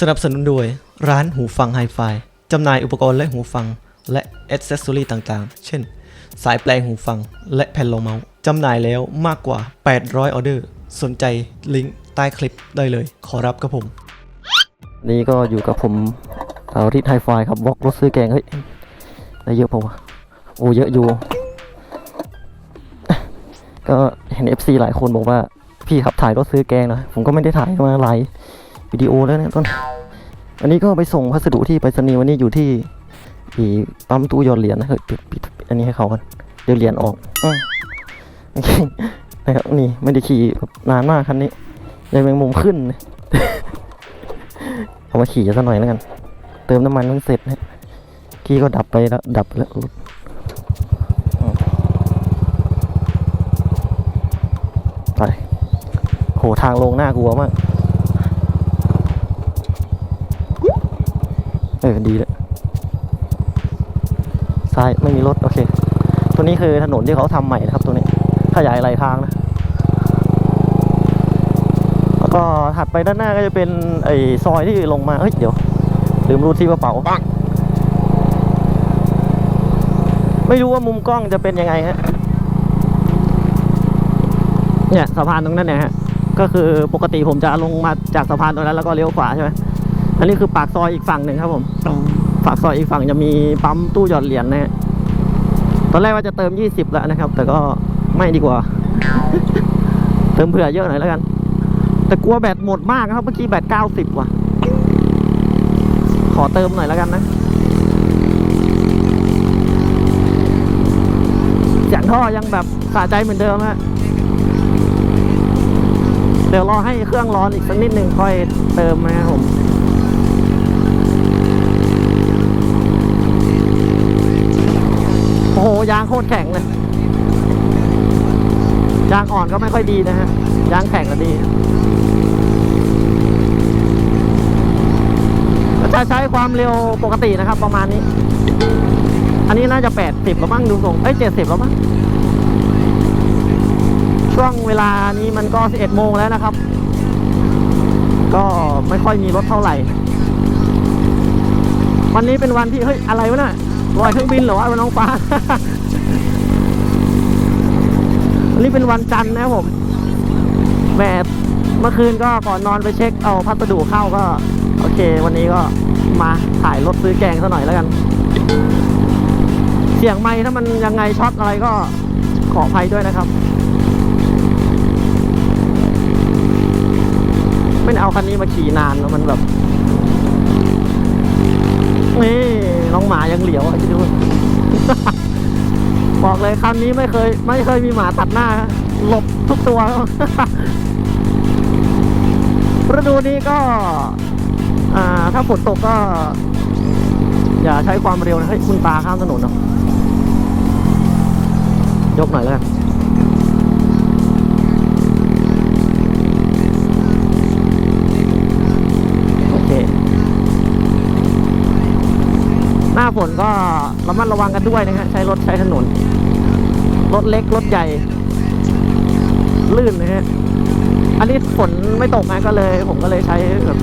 สนับสนุนโดยร้านหูฟังไฮไฟจำหน่ายอุปกรณ์และหูฟัง และอ c เซสซอรีต่างๆ เช่น สายแปลงหูฟังและแผ่นรองเมาส์จำหน่ายแล้วมากกว่า 800 ออเดอร์ สนใจลิงก์ใต้คลิปได้เลย ขอรับครับผม นี่ก็อยู่กับผมเอาริทไฮไฟครับวอกรถซื้อแกง เฮ้ยได้เยอะปะวะโอ้เยอะอยู่ ก็เห็น FC หลายคนบอกว่า พี่ขับถ่ายรถซื้อแกงหนะ ผมก็ไม่ได้ถ่ายมาหลาย วิดีโอแล้วเนี่ยต้น อันนี้ก็ไปส่งพัสดุที่ไปรษณีย์วันนี้อยู่ที่อีปั๊มตู้หยอดเหรียญนะเฮ้ยปิดปิดอันนี้ให้เขากันเดี๋ยวเหรียญออกอโอเคนะครับนี่ไม่ได้ขี่นานมากคันนี้ยายแมงมุมขึ้นเอามาขี่ซะหน่อยแล้วกัน เติมน้ำมันมันเสร็จนะกี้ก็ดับไปแล้วดับแล้วไปโหทางลงน่ากลัวมาก เออ ดีเลยซ้ายไม่มีรถ โอเค ตัวนี้คือถนนที่เขาทำใหม่นะครับ ตัวนี้ขยายหลายทางนะ แล้วก็ถัดไปด้านหน้าก็จะเป็นไอ้ซอยที่ลงมา เฮ้ย เดี๋ยวลืมรูดที่กระเป๋าไม่รู้ว่ามุมกล้องจะเป็นยังไงฮะ เนี่ยสะพานตรงนั้นเนี่ยฮะ ก็คือปกติผมจะลงมาจากสะพานตรงนั้นแล้วก็เลี้ยวขวาใช่ไหมอั นนี้คือปากซอยอีกฝั่งหนึ่งครับผมปากซอยอีกฝั่งจะมีปั๊มตู้หยอดเหรียญนะฮะตอนแรกว่าจะเติม20แล้วนะครับ แต่ก็ไม่ดีกว่า เติมเผื่อเยอะหน่อยแล้วกัน แต่กลัวแบตหมดมากนะครับเมื่อกี้แบต90ว่ะ ขอเติมหน่อยแล้วกันนะเสียงท่อยังแบบสะใจเหมือนเดิมฮะเดี๋ยวรอให้เครื่องร้อนอีกสักนิดหนึ่งค่อยเติมนะครับผม โอ้โห ยางโคตรแข็งเลย ยางอ่อนก็ไม่ค่อยดีนะฮะ ยางแข็งก็ดีจะใช้ความเร็วปกตินะครับ ประมาณนี้ อันนี้น่าจะ 80แล้วมั้งดูทรงเอ้ย 70แล้วมั้ง ช่วงเวลานี้มันก็ 11โมงแล้วนะครับ ก็ไม่ค่อยมีรถเท่าไหร่ วันนี้เป็นวันที่เฮ้ยอะไรวะน่ะลอยเครื่องบินเหรอวะน้องฟ้า วันนี้เป็นวันจันทร์นะผมแหมเมื่อคืนก็ก่อนนอนไปเช็คเอาพัสดุเข้าก็ โอเค วันนี้ก็มาถ่ายรถซื้อแกงซะหน่อยแล้วกัน เสียงไม้ถ้ามันยังไงช็อตอะไรก็ขออภัยด้วยนะครับ ไม่เอาคันนี้มาขี่นานแล้วมันแบบ นี่น้องหมายังเหลียวอะคิดดูบอกเลยคันนี้ไม่เคย ไม่เคยมีหมาตัดหน้า หลบทุกตัวฤดูนี้ก็ อ่า ถ้าฝนตกก็ อย่าใช้ความเร็วนะเฮ้คุณตาข้ามถนนเนาะยกหน่อยแล้วกันโอเค หน้า ฝนก็ระมัดระวังกันด้วยนะฮะใช้รถใช้ถนน รถเล็กรถใหญ่ ลื่นนะฮะอันนี้ฝนไม่ตกนะก็เลย ผมก็เลยใช้แบบ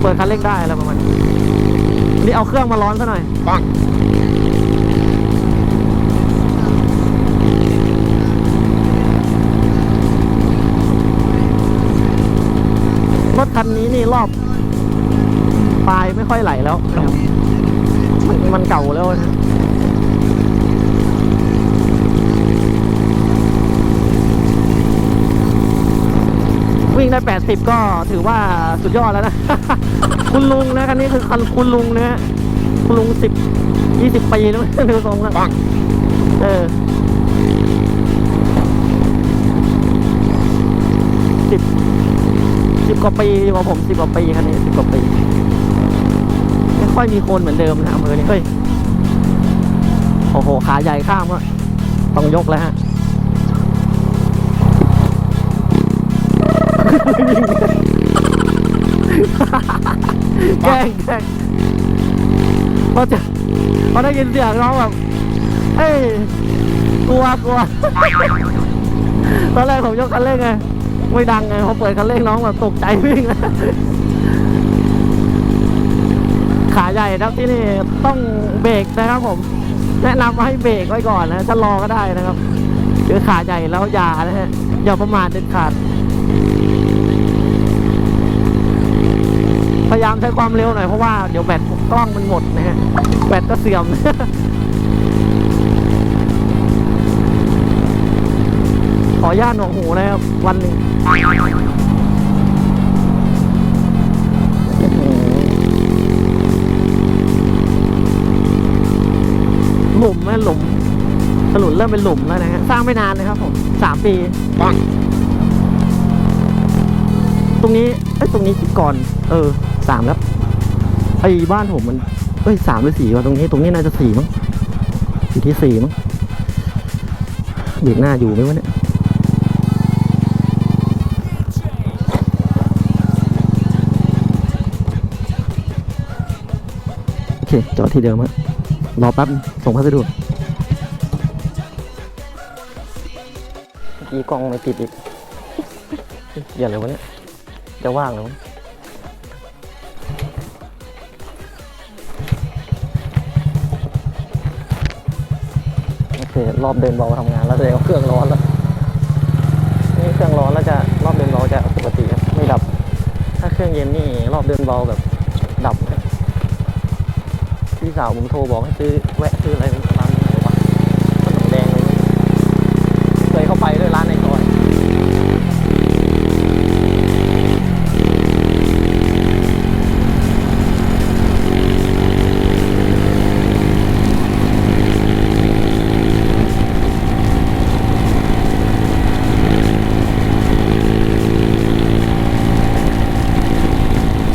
เปิดคันเร่งได้อะไรประมาณนี้นี่เอาเครื่องมาร้อนซะหน่อยปังรถคันนี้นี่รอบปลายไม่ค่อยไหลแล้วนะครับ มันมันเก่าแล้วนะวิ่งได้ 80 ก็ถือว่าสุดยอดแล้วนะ คุณลุงนะคันนี้คือคันคุณลุงนะฮะคุณลุง 10 20 ปีแล้วดูทรงแล้วเออสิบสิบกว่าปีดีกว่าผมสิบกว่าปีคันนี้สิบกว่าปีไม่ ค่อยมีคนเหมือนเดิมนะอำเภอนี้เฮ้ยโอ้โห ขาใหญ่ข้ามก็ต้องยกแล้วฮะแกล้งแกล้งพอจะพอได้ยินเสียงร้องแบบเอ้ยกลัวกลัวตอนแรกผมยกคันเร่งไงไม่ดังไงพอเปิดคันเร่งน้องแบบตกใจวิ่ง ขาใหญ่ครับที่นี่ต้องเบรกนะครับผมแนะนำว่าให้เบรกไว้ก่อนนะชะลอก็ได้นะครับคือขาใหญ่แล้วอย่านะฮะอย่าประมาทเด็ดขาด พยายามใช้ความเร็วหน่อยเพราะว่าเดี๋ยวแบตกล้องมันหมดนะฮะแบตก็เสื่อมขออนุญาตหนวกหูนะครับวันหนึ่ง เริ่มเป็นหลุมแล้วนะฮะสร้างไม่นานนะครับผมสามปีตรงนี้เอ้ยตรงนี้ก่อน เออสามแล้วไอ้บ้านผมมันเอ้ยสามหรือสี่วะตรงนี้ตรงนี้น่าจะสี่มั้งอยู่ที่สี่มั้งเด็กหน้าอยู่ไหมวะเนี่ยโอเคจอดที่เดิมฮะรอแป๊บนึงส่งพัสดุ กี้กล้องไม่ติดอีกอย่าเลยวะเนี่ยจะว่างแล้วโอเครอบเดินเบาทำงานแล้วแสดงว่าเครื่องร้อนแล้วนี่เครื่องร้อนแล้วจะรอบเดินเบาจะปกติไม่ดับ ถ้าเครื่องเย็นนี่รอบเดินเบาแบบดับครับพี่สาวผมโทรบอกให้ซื้อแวะซื้ออะไรร้านไหนวะขนมแดงเลยเคยเข้าไปด้วยร้านในซอย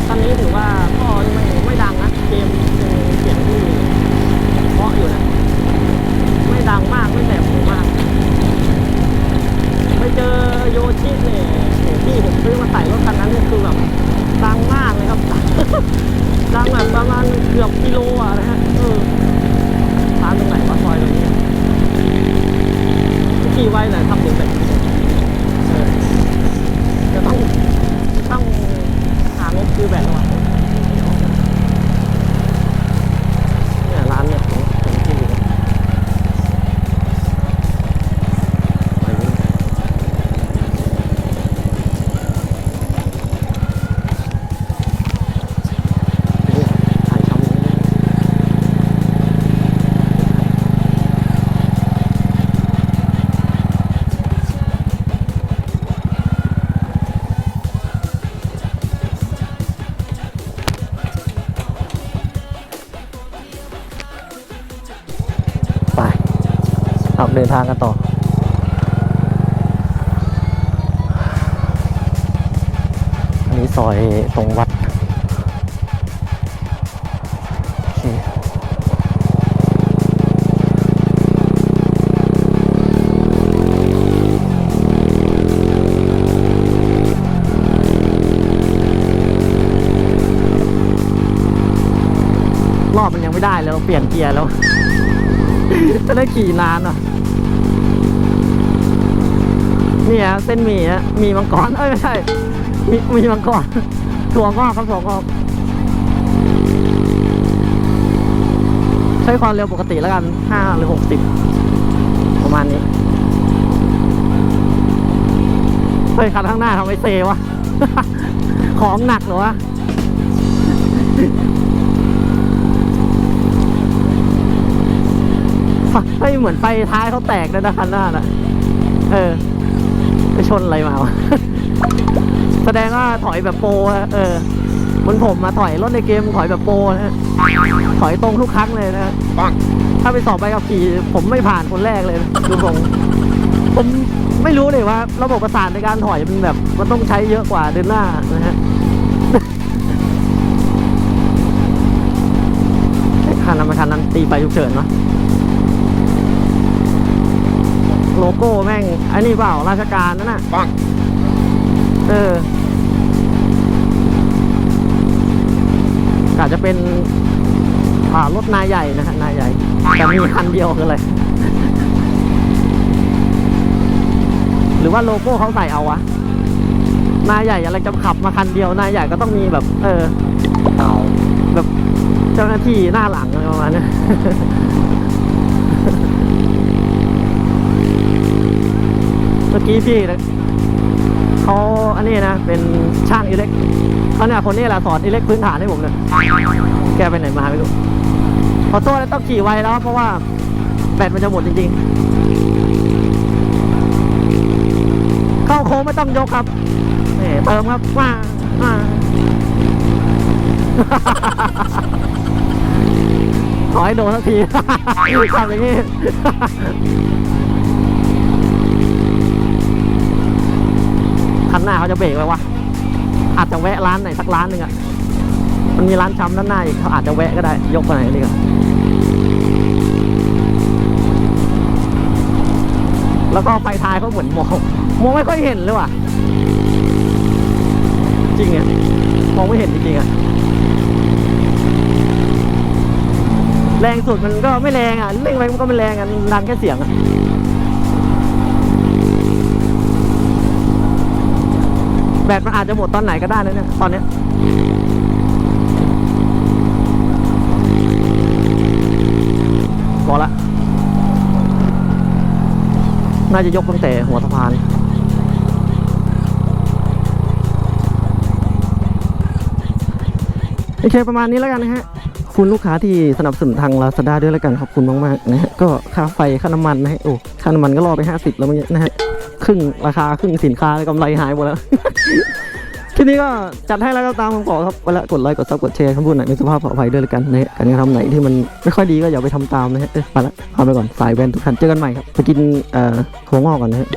อันนี้ถือว่าท่อไม่ไม่ดังนะเกมเป็นเสียงที่เพราะอยู่นะ ไม่ดังมากไม่แสบหูมาก ไปเจอโยชิเนี่ยโอ้พี่ผมซื้อมาใส่ รถคันนั้นคือแบบดังมากเลยครับดังแบบประมาณเกือบกิโลอะนะฮะเออร้านตรงไหนวะซอยตรงนี้ขี่ไว้หน่ทำเดี๋ยวแบบเออจะต้องต้องหางบคือแบบว่าเนี่ อกเดินทางกันต่อ อันนี้ซอยตรงวัดรอบมันยังไม่ได้เลยเราเปลี่ยนเกียร์แล้ว จะได้ขี่นานอะ นี่ฮะเส้นหมี่ฮะมีมังกรเอ้ยไม่ใช่มีมีมังกรถั่วงอกครับถั่วงอกใช้ความเร็วปกติแล้วกันห้าหรือหกสิบประมาณนี้เฮ้ยคันข้างหน้าทำไมเซวะ ของหนักเหรอวะเฮ้ยเหมือนไฟท้ายเขาแตกเลยนะคันหน้าน่ะเออ ไปชนอะไรมาวะแสดงว่าถอยแบบโปรอะเออเหมือนผมมาถอยรถในเกมถอยแบบโปรนะฮะถอยตรงทุกครั้งเลยนะฮะถ้าไปสอบใบขับขี่ผมไม่ผ่านคนแรกเลยนะดูทรงผมไม่รู้เลยว่า ระบบประสานในการถอยมันแบบ มันต้องใช้เยอะกว่าเดินหน้านะฮะไอ้คันนั้นมันคันนั้นตีไปฉุกเฉินเนาะ โลโก้แม่งไอ้นี่เปล่าราชการนั่นน่ะปังเอออาจจะเป็นอ่ารถนายใหญ่นะฮะนายใหญ่ แต่มีคันเดียวคืออะไรหรือว่าโลโก้เขาใส่เอาวะนายใหญ่อะไรจะขับมาคันเดียวนายใหญ่ก็ต้องมีแบบ เออแบบเจ้าหน้าที่หน้าหลังอะไรประมาณเนี้ย เมื่อ กี้พี่นะเขาอันนี้นะ เป็นช่างอิเล็กเขาเนี่ยคนนี้แหละสอนอิเล็กพื้นฐานให้ผมเนี่ยแกไปไหนมาไม่รู้ขอโทษนะต้องขี่ไวแล้ว เพราะว่าแบตมันจะหมดจริงๆ เข้าโค้งไม่ต้องยกครับนี่เติมครับมามาขอให้โดนสักทีขับอย่างนี้ หน้าเขาจะเบรกไหมวะอาจจะแวะร้านไหนสักร้านหนึ่งอะมันมีร้านชำด้านหน้าอีกเขาอาจจะแวะก็ได้ยกไปไหนดีกว่แล้วก็ไฟท้ายเขาเหมือนมองมองไม่ค่อยเห็นเลยว่ะจริงอะมองไม่เห็นจริงๆอะแรงสุดมันก็ไม่แรงอะเร่งไปมันก็ไม่แรงอะดังแค่เสียงอะ แบตมันอาจจะหมดตอนไหนก็ได้นะเนี่ย ตอนเนี้ยพอละ น่าจะยกตั้งแต่หัวสะพานโอเคประมาณนี้แล้วกันนะฮะคุณลูกค้าที่สนับสนุนทาง Lazada ด้วยแล้วกันขอบคุณมากๆนะฮะก็ค่าไฟค่าน้ำมันนะฮะโอ้ค่าน้ำมันก็รอไป 50 แล้วเมื่อกี้นะฮะ ครึ่งราคาครึ่งสินค้าเลยกำไรหายหมดแล้วทีนี้ก็จัดให้แล้วก็ตามคำขอครับไปละกดไลค์กดซับกดแชร์คำพูดไหนในสภาพขออภัยด้วยละกันนะฮะการกระทำไหนที่มันไม่ค่อยดีก็อย่าไปทำตามนะฮะไปละพาไปก่อนสายแวนทุกท่านเจอกันใหม่ครับไปกินเอ่อหัวงอกก่อนนะฮะ